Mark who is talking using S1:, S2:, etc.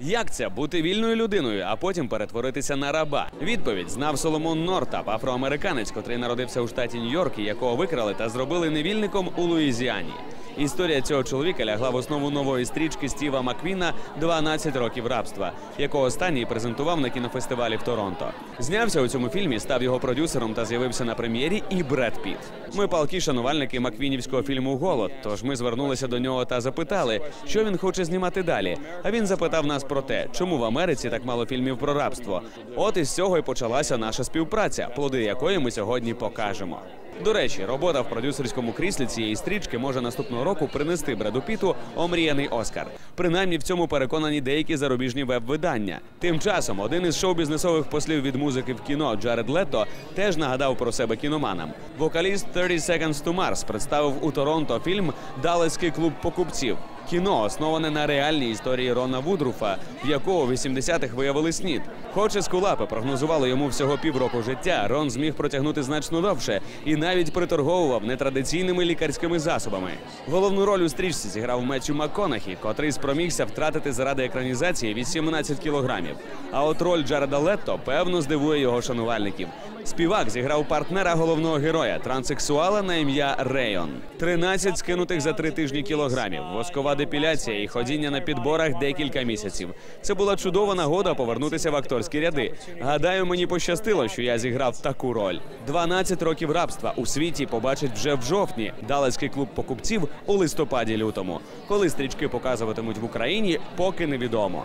S1: Як це бути вільною людиною, а потім перетворитися на раба? Відповідь знав Соломон Нортап, афроамериканець, котрий народився у штаті Нью-Йорк, і якого викрали та зробили невільником у Луїзіані. Історія цього чоловіка лягла в основу нової стрічки Стіва Маквіна «12 років рабства, якого останній презентував на кінофестивалі в Торонто. Знявся у цьому фільмі, став його продюсером та з'явився на прем'єрі і Бред Піт. Ми палкі шанувальники маквінівського фільму Голод. Тож ми звернулися до нього та запитали, що він хоче знімати далі. А він запитав нас про те, чому в Америці так мало фільмів про рабство. От із цього і почалася наша співпраця, плоди якої ми сьогодні покажемо. До речі, робота в продюсерському кріслі цієї стрічки може наступного року принести Бреду Піту омріяний Оскар. Принаймні в цьому переконані деякі зарубіжні веб-видання. Тим часом один із шоу-бізнесових послів від музики в кіно Джаред Лето теж нагадав про себе кіноманам. Вокаліст 30 Seconds to Mars представив у Торонто фільм Далецький клуб покупців. Кіно основане на реальній історії Рона Вудруфа, в якого в 80-х виявили снід. Хоч і скулапи прогнозували йому всього півроку життя, Рон зміг протягнути значно довше і навіть приторговував нетрадиційними лікарськими засобами. Головну роль у стрічці зіграв Меттю МакКонахі, котрий спромігся втратити заради екранізації 18 кілограмів. А от роль Джареда Летто певно здивує його шанувальників. Співак зіграв партнера головного героя, транссексуала на ім'я Рейон. 13 скинутих за три тижні кілограмів, воскова депіляція і ходіння на підборах декілька місяців. Це була чудова нагода повернутися в акторські ряди. Гадаю, мені пощастило, що я зіграв таку роль. 12 років рабства у світі побачить вже в жовтні. Далецький клуб покупців у листопаді-лютому. Коли стрічки показуватимуть в Україні, поки невідомо.